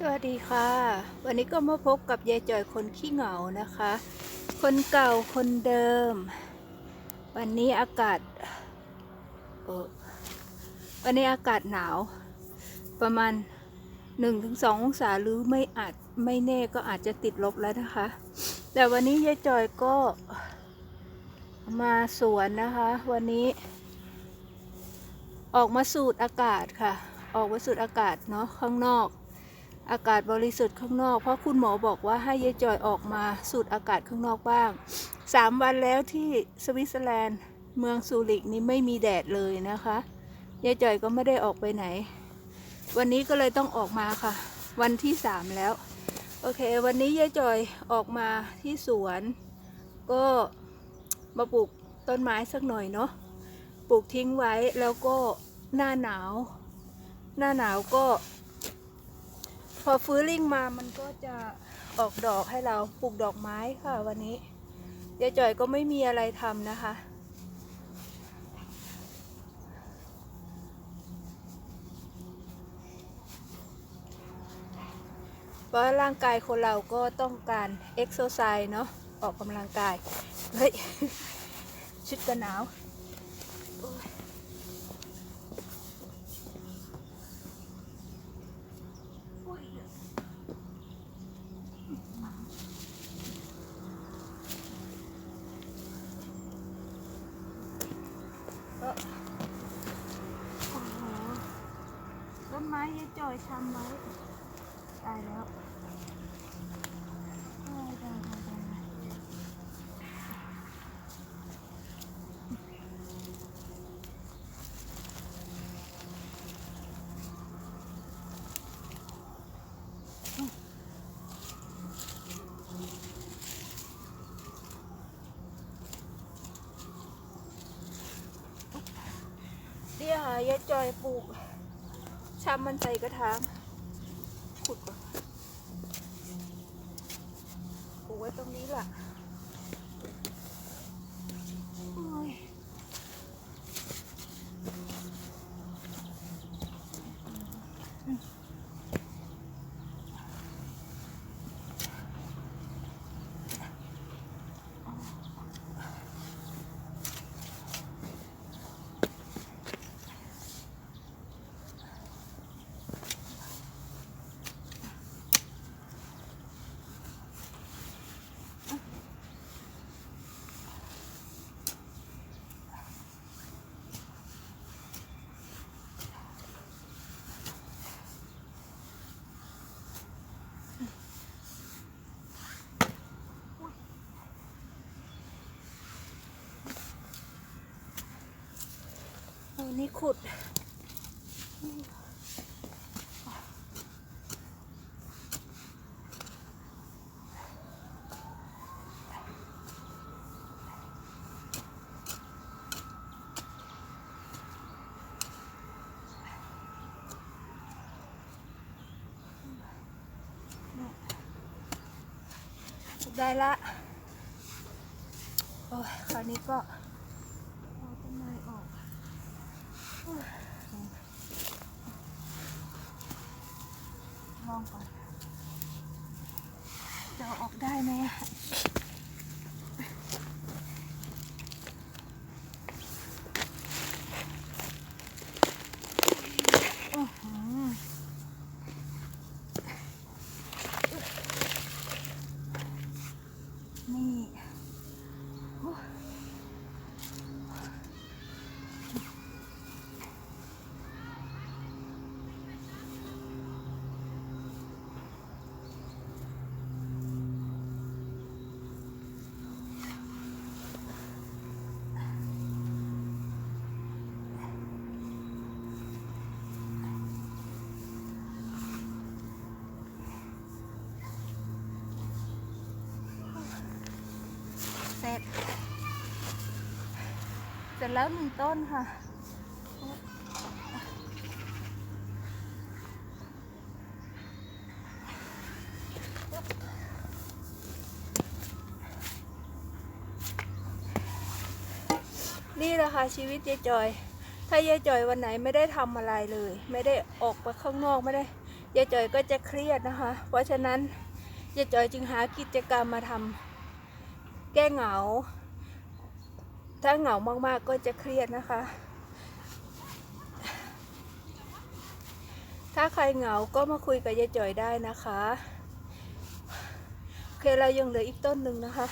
สวัสดีค่ะ วันนี้ก็มาพบกับยายจอยคนขี้เหงานะคะ คนเก่าคนเดิม วันนี้อากาศวันนี้อากาศหนาว ประมาณ 1-2 องศาหรือไม่อาจไม่แน่ก็อาจจะติดลบแล้วนะคะ แต่วันนี้ยายจอยก็มาสวนนะคะ วันนี้ ออกมาสูดอากาศค่ะ ออกมาสูดอากาศเนาะข้างนอก อากาศบริสุทธิ์ข้างนอก เพราะคุณหมอบอกว่าให้ยายจอยออกมาสูดอากาศข้างนอกบ้างสามวันแล้วที่สวิตเซอร์แลนด์เมืองซูริกนี่ไม่มีแดดเลยนะคะยายจอยก็ไม่ได้ออกไปไหน วันนี้ก็เลยต้องออกมาค่ะ วันที่สามแล้ว โอเค วันนี้ยายจอยออกมาที่สวน ก็มาปลูกต้นไม้สักหน่อยเนาะปลูกทิ้งไว้แล้วก็หน้าหนาว หน้าหนาวก็ พอฟื้นลิงมามันก็จะออกดอกให้เราปลูกดอกไม้ค่ะวันนี้ยายจ่อยก็ไม่มีอะไรทำนะคะ เพราะร่างกายคนเราก็ต้องการเอ็กโซไซส์เนาะออกกำลังกาย เฮ้ย ชุดกันหนาวโอ้ยโอ้ย ก็โอ้โหต้นไม้ยายจอยทำไว้ ตายแล้วตายตายตายตายตายเดี๋ ยายจอยปลูกชำมันใส่กระถางขุดก่อนปลูกไว้ตรงนี้ล่ะอืม นี่ขุด ได้ละ โอ้ย คราวนี้ก็เอาต้นไม้ออกโอ้ย ลองก่อนจะออกได้ไหมอะอื้อหือ นี่โอ้เสร็จ เสร็จแล้วหนึ่งต้นค่ะ นี่แหละค่ะชีวิตยายจอย ถ้ายายจอยวันไหนไม่ได้ทำอะไรเลย ไม่ได้ออกไปข้างนอกไม่ได้ยายจอยก็จะเครียดนะคะ เพราะฉะนั้นยายจอยจึงหากิจกรรมมาทำ แก้เหงา ถ้าเหงามากๆก็จะเครียดนะคะ ถ้าใครเหงาก็มาคุยกับยายจอยได้นะคะโอเคเรายังเหลืออีกต้นหนึ่งนะคะ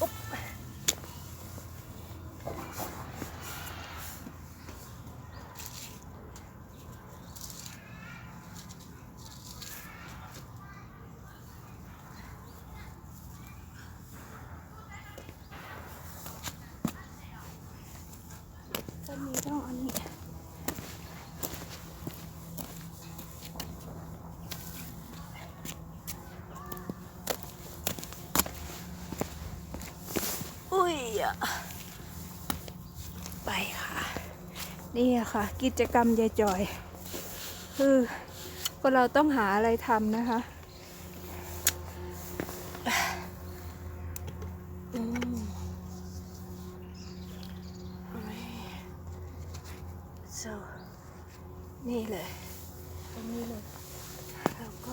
อุ๊บต้นนี้ต้องอันนี้ อุ้ยอะไปค่ะ นี่ค่ะ กิจกรรมยายจอย คือก็เราต้องหาอะไรทำนะคะนี่เลยตรงนี้เลยแล้วก็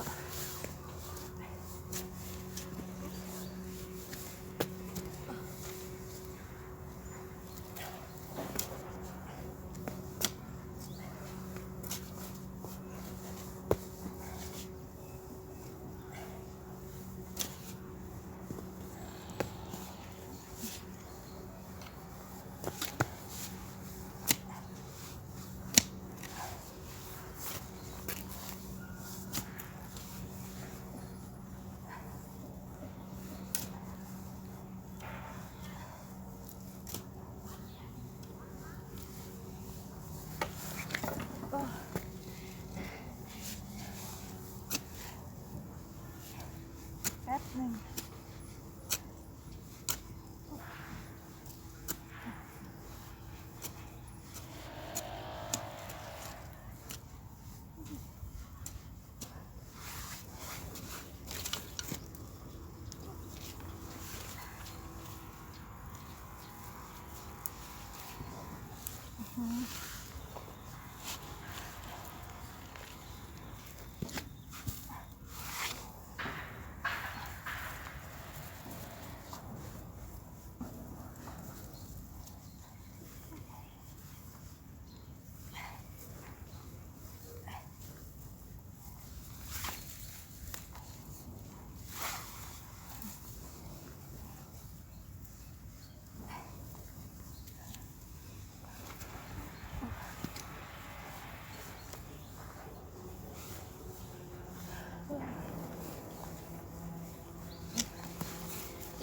แ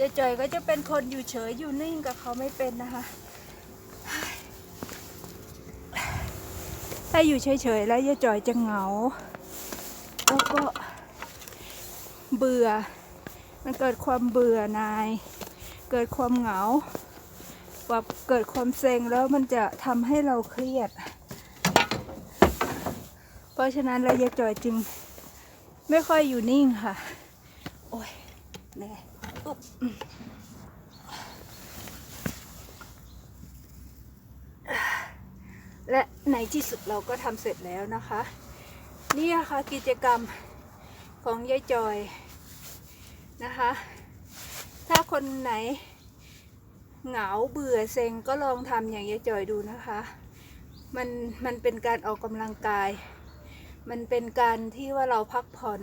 ยายจอยก็จะเป็นคนอยู่เฉยอยู่นิ่งกับเขาไม่เป็นนะคะ ถ้าอยู่เฉยๆแล้วยายจอยจะเหงา แล้วก็เบื่อ มันเกิดความเบื่อนาย เกิดความเหงาแบบเกิดความเซ็งแล้วมันจะทำให้เราเครียด เพราะฉะนั้นแล้วยายจอยจึงไม่ค่อยอยู่นิ่งค่ะ โอ้ยเหนื่อย และในที่สุดเราก็ทำเสร็จแล้วนะคะ นี่นะคะกิจกรรมของยายจอยนะคะ ถ้าคนไหนเหงาเบื่อเซ็งก็ลองทำอย่างยายจอยดูนะคะ มันมันเป็นการออกกำลังกาย มันเป็นการที่ว่าเราพักผ่อน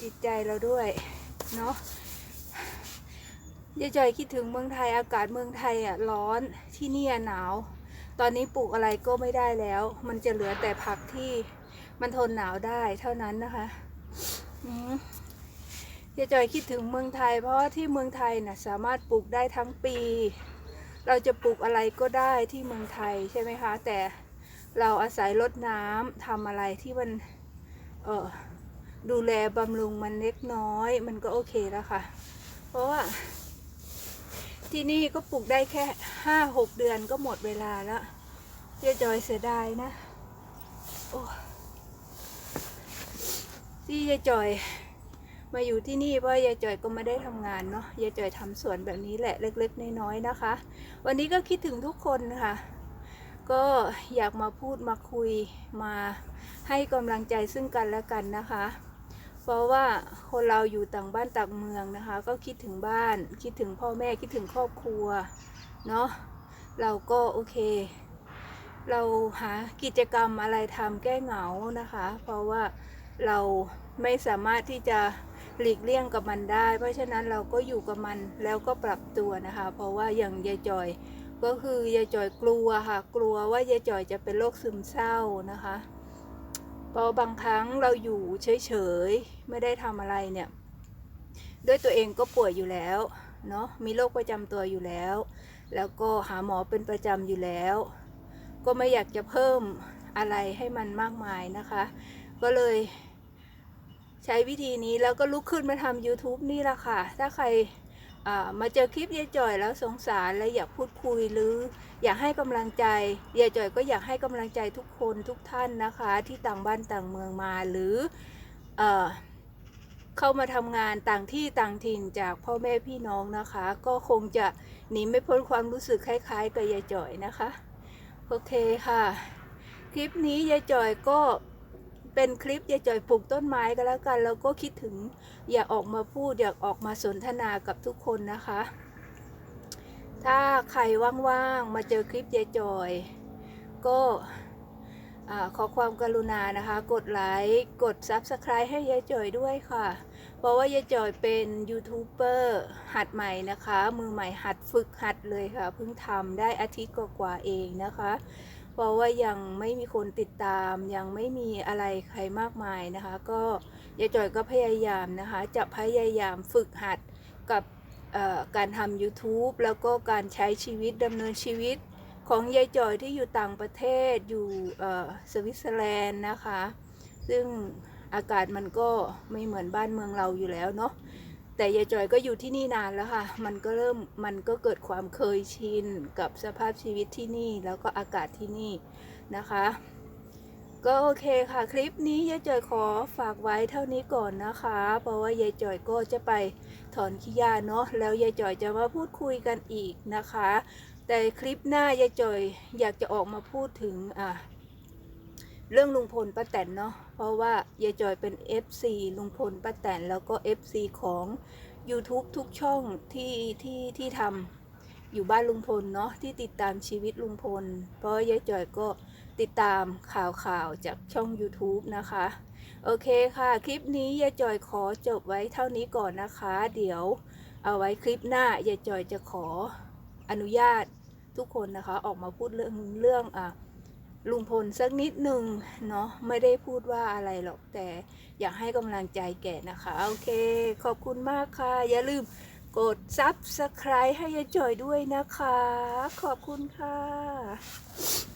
จิตใจเราด้วยเนาะ ยายจอยคิดถึงเมืองไทยอากาศเมืองไทยอะร้อนที่นี่หนาว ตอนนี้ปลูกอะไรก็ไม่ได้แล้ว มันจะเหลือแต่ผักที่มันทนหนาวได้เท่านั้นนะคะยายจอยคิดถึงเมืองไทย เพราะที่เมืองไทยน่ะสามารถปลูกได้ทั้งปี เราจะปลูกอะไรก็ได้ที่เมืองไทยใช่ไหมคะ แต่เราอาศัยรดน้ำทำอะไรที่มันเออดูแลบำรุงมันเล็กน้อย มันก็โอเคแล้วค่ะ เพราะว่า ที่นี่ก็ปลูกได้แค่ห้าหกเดือนก็หมดเวลาแล้วเจ๊จอยเสียดายนะ โอ้ที่ยายจอยมาอยู่ที่นี่เพราะยายจอยก็ไม่ได้ทำงานเนาะยายจอยทำสวนแบบนี้แหละเล็กๆน้อยๆนะคะ วันนี้ก็คิดถึงทุกคนค่ะ ก็อยากมาพูดมาคุยมาให้กำลังใจซึ่งกันและกันนะคะ เพราะว่าคนเราอยู่ต่างบ้านต่างเมืองนะคะ ก็คิดถึงบ้านคิดถึงพ่อแม่คิดถึงครอบครัวเนาะเราก็โอเค เราหากิจกรรมอะไรทำแก้เหงานะคะ เพราะว่าเราไม่สามารถที่จะหลีกเลี่ยงกับมันได้ เพราะฉะนั้นเราก็อยู่กับมันแล้วก็ปรับตัวนะคะ เพราะว่าอย่างยายจอยก็คือยายจอยกลัวค่ะ กลัวว่ายายจอยจะเป็นโรคซึมเศร้านะคะ พราะบางครั้งเราอยู่เฉยๆ ไม่ได้ทำอะไรเนี่ย ด้วยตัวเองก็ป่วยอยู่แล้วเนาะมีโรคประจำตัวอยู่แล้ว แล้วก็หาหมอเป็นประจำอยู่แล้ว ก็ไม่อยากจะเพิ่มอะไรให้มันมากมายนะคะ ก็เลยใช้วิธีนี้แล้วก็ลุกขึ้นมาทำ YouTube นี่แหละค่ะ ถ้าใคร มาเจอคลิปยายจ่อยแล้วสงสารและอยากพูดคุยหรือ อยากให้กำลังใจยายจ่อยก็อยากให้กำลังใจทุกคนทุกท่านนะคะ ที่ต่างบ้านต่างเมืองมาหรือเออเข้ามาทำงานต่างที่ต่างถิ่นจากพ่อแม่พี่น้องนะคะ ก็คงจะหนีไม่พ้นความรู้สึกคล้ายๆกับยายจ่อยนะคะ โอเคค่ะ คลิปนี้ยายจ่อยก็ เป็นคลิปยายจ่อยปลูกต้นไม้ก็แล้วกัน แล้วก็คิดถึงอยากออกมาพูดอยากออกมาสนทนากับทุกคนนะคะ ถ้าใครว่างๆมาเจอคลิปยายจอย ก็ขอความกรุณานะคะ กดไลค์กด Subscribe ให้ยายจอยด้วยค่ะ เพราะว่ายายจอยเป็นยูทูบเบอร์หัดใหม่นะคะ มือใหม่หัดฝึกหัดเลยค่ะ เพิ่งทำได้อาทิตย์กว่าๆเองนะคะ เพราะว่ายังไม่มีคนติดตาม ยังไม่มีอะไรใครมากมายนะคะ ก็ยายจอยก็พยายามนะคะ จะพยายามฝึกหัดกับการทำ YouTube แล้วก็การใช้ชีวิตดำเนินชีวิตของยายจอยที่อยู่ต่างประเทศอยู่สวิตเซอร์แลนด์นะคะ ซึ่งอากาศมันก็ไม่เหมือนบ้านเมืองเราอยู่แล้วเนาะ แต่ยายจอยก็อยู่ที่นี่นานแล้วค่ะ มันก็เริ่มมันก็เกิดความเคยชินกับสภาพชีวิตที่นี่แล้วก็อากาศที่นี่นะคะ ก็โอเคค่ะ คลิปนี้ยายจอยขอฝากไว้เท่านี้ก่อนนะคะ เพราะว่ายายจอยก็จะไปถอนขี้ยาเนาะแล้วยายจอยจะมาพูดคุยกันอีกนะคะ แต่คลิปหน้ายายจอยอยากจะออกมาพูดถึงอะ เรื่องลุงพลป้าแตนเนาะเพราะว่ายายจอยเป็น FC ลุงพลป้าแตนแล้วก็ FC ของ YouTube ทุกช่องที่ที่ที่ทำอยู่บ้านลุงพลเนาะที่ติดตามชีวิตลุงพล เพราะยายจอยก็ติดตามข่าวข่าวๆจากช่อง YouTube นะคะ โอเคค่ะ คลิปนี้ยายจอยขอจบไว้เท่านี้ก่อนนะคะ เดี๋ยวเอาไว้คลิปหน้ายายจอยจะขออนุญาตทุกคนนะคะ ออกมาพูดเรื่องเรื่องอะ ลุงพลสักนิดหนึ่งเนาะไม่ได้พูดว่าอะไรหรอกแต่อยากให้กำลังใจแก่นะคะ โอเค ขอบคุณมากค่ะ อย่าลืมกดซับสไคร b e ให้ยายจอยด้วยนะคะ ขอบคุณค่ะ